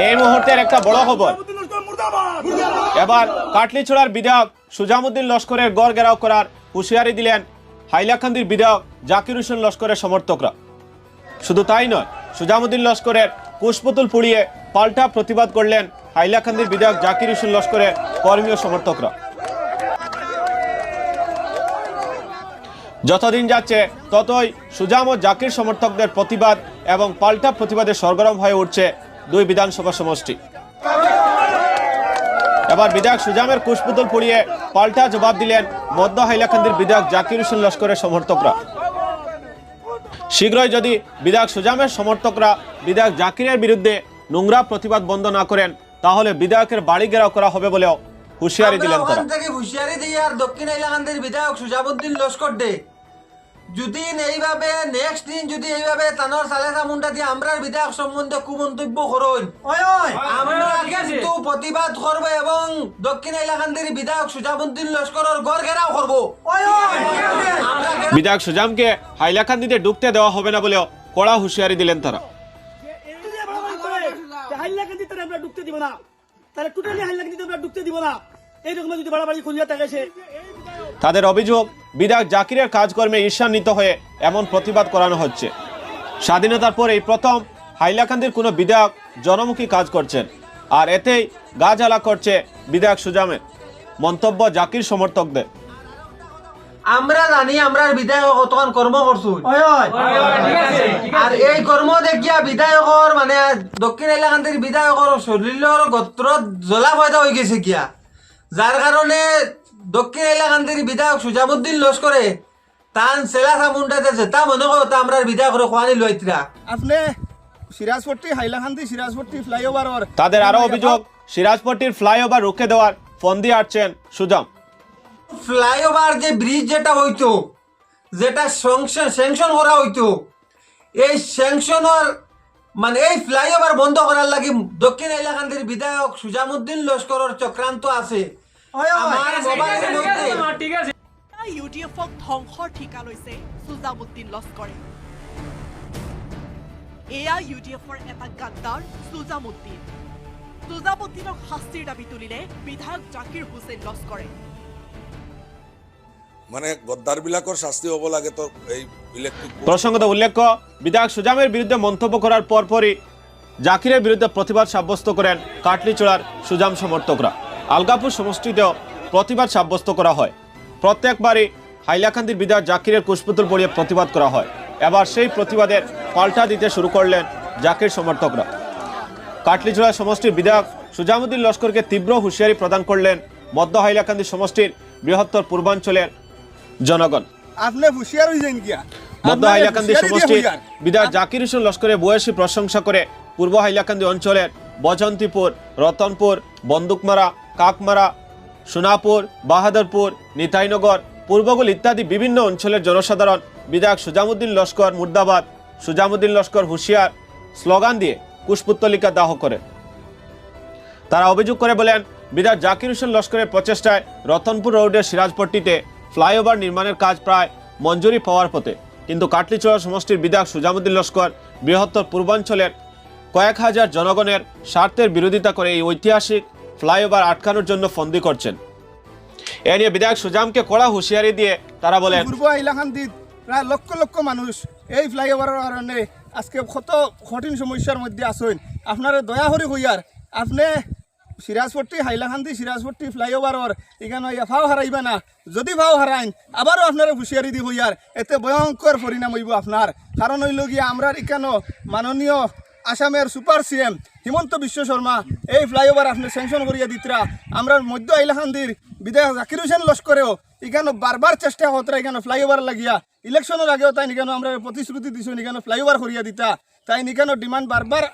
এই মুহূর্তের একটা বড় খবর। এবার কাটলিছড়ার বিধায়ক সুজামুদ্দিন লস্করের গড় গেরাও করার হুঁশিয়ারি দিলেন হাইলাকান্দির বিধায়ক জাকির হোসেন লস্করের সমর্থকরা। শুধু তাই নয় সুজামুদ্দিন লস্করের কুশপুতুল পুড়িয়ে পাল্টা প্রতিবাদ করলেন হাইলাকান্দির বিধায়ক জাকির হোসেন লস্করের কর্মী ও সমর্থকরা। যতদিন যাচ্ছে ততই সুজাম ও জাকির সমর্থকদের প্রতিবাদ এবং পাল্টা প্রতিবাদে সরগরম হয়ে উঠছে দুই বিধানসভা সমষ্টি। এবার বিধায়ক সুজামের কুশপুতুল পুড়িয়ে পাল্টা জবাব দিলেন মধ্য হাইলাকান্দির বিধায়ক জাকির হোসেন লস্করের সমর্থকরা। শীঘ্রই যদি বিধায়ক সুজামের সমর্থকরা বিধায়ক জাকিরের বিরুদ্ধে নোংরা প্রতিবাদ বন্ধ না করেন, তাহলে বিধায়কের বাড়ি ঘেরাও করা হবে বলেও হুঁশিয়ারি দিলেন তারা। হুঁশিয়ারি দিই আর দক্ষিণ এলাকান্দির বিধায়ক সুজাবুদ্দিন লস্কর দে। যদি এইভাবে নেক্সট দিন যদি এইভাবে তানোর সালেসা মুন্ডা দিয়ে আমরার বিধায়ক সম্বন্ধে কুমন্তব্য করুন আমরা কিন্তু প্রতিবাদ করব এবং দক্ষিণ এলাকান্দির বিধায়ক লস্করের গড় ঘেরাও করব বিধায়ক সুজামকে হাইলাকান্দিতে ঢুকতে দেওয়া হবে না বলেও কড়া হুঁশিয়ারি দিলেন তারা যদি আমরা মনে দিব না তাহলে টোটালি হাইলাকান্দি আমরা ঢুকতে দিব না এইরকম যদি বাড়াবাড়ি খুঁজিয়া থাকে সে তাদের অভিযোগ বিধায়ক জাকিরের কাজকর্মে ঈর্ষান্বিত হয়ে এমন প্রতিবাদ করানো হচ্ছে। স্বাধীনতার পর এই প্রথম হাইলাকান্দির কোনো বিধায়ক জনমুখী কাজ করছেন। আর এতেই গা জ্বালা করছে বিধায়ক সুজামের। মন্তব্য জাকির সমর্থকদের। আমরা জানি আমরার বিধায়ক কতক্ষণ কর্ম করছ আর এই কর্ম দেখিয়া বিধায়কর মানে দক্ষিণ এলাকান্তির বিধায়কর শরীরের গোত্র জ্বলা ফয়দা হয়ে গেছে কিয়া। যার কারণে দক্ষিণ এলাকান্তির বিধায়ক সুজাবুদ্দিন লস্করে তান সেলা সামুন্ডাতে যেটা মনে করো তা আমরার বিধায়ক খোয়ানি লইতরা আপনি সিরাজপট্টি হাইলাকান্দি সিরাজপট্টি ফ্লাইওভার তাদের আরও অভিযোগ সিরাজপট্টির ফ্লাইওভার রুখে দেওয়ার ফন্দি আটছেন সুজাম ফ্লাইওভার যে ব্রিজ যেটা হইতো যেটা স্যাংশন স্যাংশন করা হইতো এই স্যাংশনের মানে এই ফ্লাইওভার বন্ধ করার লাগি দক্ষিণ এলাকান্দির বিধায়ক সুজামুদ্দিন লস্করের চক্রান্ত আছে। আমার ইউডিএফক ধ্বংসৰ ঠিকা লৈছে লস্কৰে। এয়া ইউডিএফৰ এটা গাদ্দাৰ সুজামুদ্দিন। সুজামুদ্দিনক শাস্তিৰ দাবি তুলিলে বিধায়ক জাকিৰ হুছেইন লস্কৰে। মানে গদ্দারবিলাকৰ শাস্তি হ'ব লাগে তো এই ইলেকট্রিক প্রসঙ্গত উল্লেখ্য বিধায়ক সুজামের বিরুদ্ধে মন্তব্য করার পরপরই জাকিরের বিরুদ্ধে প্রতিবাদ সাব্যস্ত করেন কাটলিচড়ার সুজাম সমর্থকরা। আলগাপুর সমষ্টিতেও প্রতিবাদ সাব্যস্ত করা হয়। প্রত্যেকবারই হাইলাকান্দির বিধায়ক জাকিরের কুশপুতুল পড়িয়ে প্রতিবাদ করা হয়। এবার সেই প্রতিবাদের পাল্টা দিতে শুরু করলেন জাকির সমর্থকরা। কাটলিচড়া সমষ্টির বিধায়ক সুজামুদ্দিন লস্করকে তীব্র হুঁশিয়ারি প্রদান করলেন মধ্য হাইলাকান্দি সমষ্টির বৃহত্তর পূর্বাঞ্চলের জনগণ। আপনি হুঁশিয়ার হয়ে যান গিয়া মধ্য হাইলাকান্দি সমষ্টির বিধায়ক জাকির হোসেন লস্করের বয়সী প্রশংসা করে পূর্ব হাইলাকান্দি অঞ্চলের বজন্তিপুর রতনপুর বন্দুকমারা কাকমারা, সোনাপুর, বাহাদুরপুর, নিতাইনগর, পূর্বগুল ইত্যাদি বিভিন্ন অঞ্চলের জনসাধারণ বিধায়ক সুজামুদ্দিন লস্কর মুর্দাবাদ, সুজামুদ্দিন লস্কর হুঁশিয়ার স্লোগান দিয়ে কুশপুত্তলিকা দাহ করে। তারা অভিযোগ করে বলেন, বিধায়ক জাকির হোসেন লস্করের প্রচেষ্টায় রতনপুর রোডের সিরাজপট্টিতে ফ্লাইওভার নির্মাণের কাজ প্রায় মঞ্জুরি পাওয়ার পথে। কিন্তু কাটলিচড়া সমষ্টির বিধায়ক সুজামুদ্দিন লস্কর বৃহত্তর পূর্বাঞ্চলের কয়েক হাজার জনগণের স্বার্থের বিরোধিতা করে এই ঐতিহাসিক ফ্লাইওভার আটকানোর জন্য ফন্দি করছেন। এ নিয়ে বিধায়ক সুজামকে কড়া হুঁশিয়ারি দিয়ে তারা বলেন প্রায় লক্ষ লক্ষ মানুষ এই ফ্লাইওভারের কারণে আজকে কত কঠিন সমস্যার মধ্যে আসেন আপনার দয়া করে হইয়ার। আপনি সিরাজপট্টি, হাইলাকান্দি সিরাজপট্টি ফ্লাইওভারর এখানে ফাও হারাইবা না। যদি ফাও হারাইন, আবারও আপনার হুঁশিয়ারি দি হইয়ার। এতে ভয়ঙ্কর পরিণাম হইব আপনার। কারণ হইল গিয়া আমরা এখানো মাননীয় আসামের সুপার সিএম হিমন্ত বিশ্ব শর্মা, এই ফ্লাইওভার আপনি স্যাংশন করিয়া দিতরা। আমরা মধ্য হাইলাকান্দির বিধায়ক জাকির হোসেন লস্করেও এখানে বারবার চেষ্টা হতরা এখানে ফ্লাইওভার লাগিয়া। ইলেকশনের আগেও তাই নিখানো আমরা প্রতিশ্রুতি দিছুন এখানে ফ্লাইওভার করিয়া দিতা। তাই নিখানো ডিমান্ড বারবার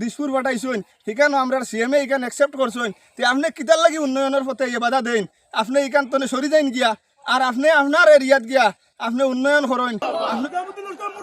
দিসপুর পাঠাইছুন সেখানে আমরা সিএমএ এখানে একসেপ্ট করছুন তে আপনি কিতার লাগি উন্নয়নের পথে ইয়ে বাধা দেন? আপনি এখান তনে সরি যাইন গিয়া। আর আপনি আপনার এরিয়াত গিয়া আপনি উন্নয়ন করেন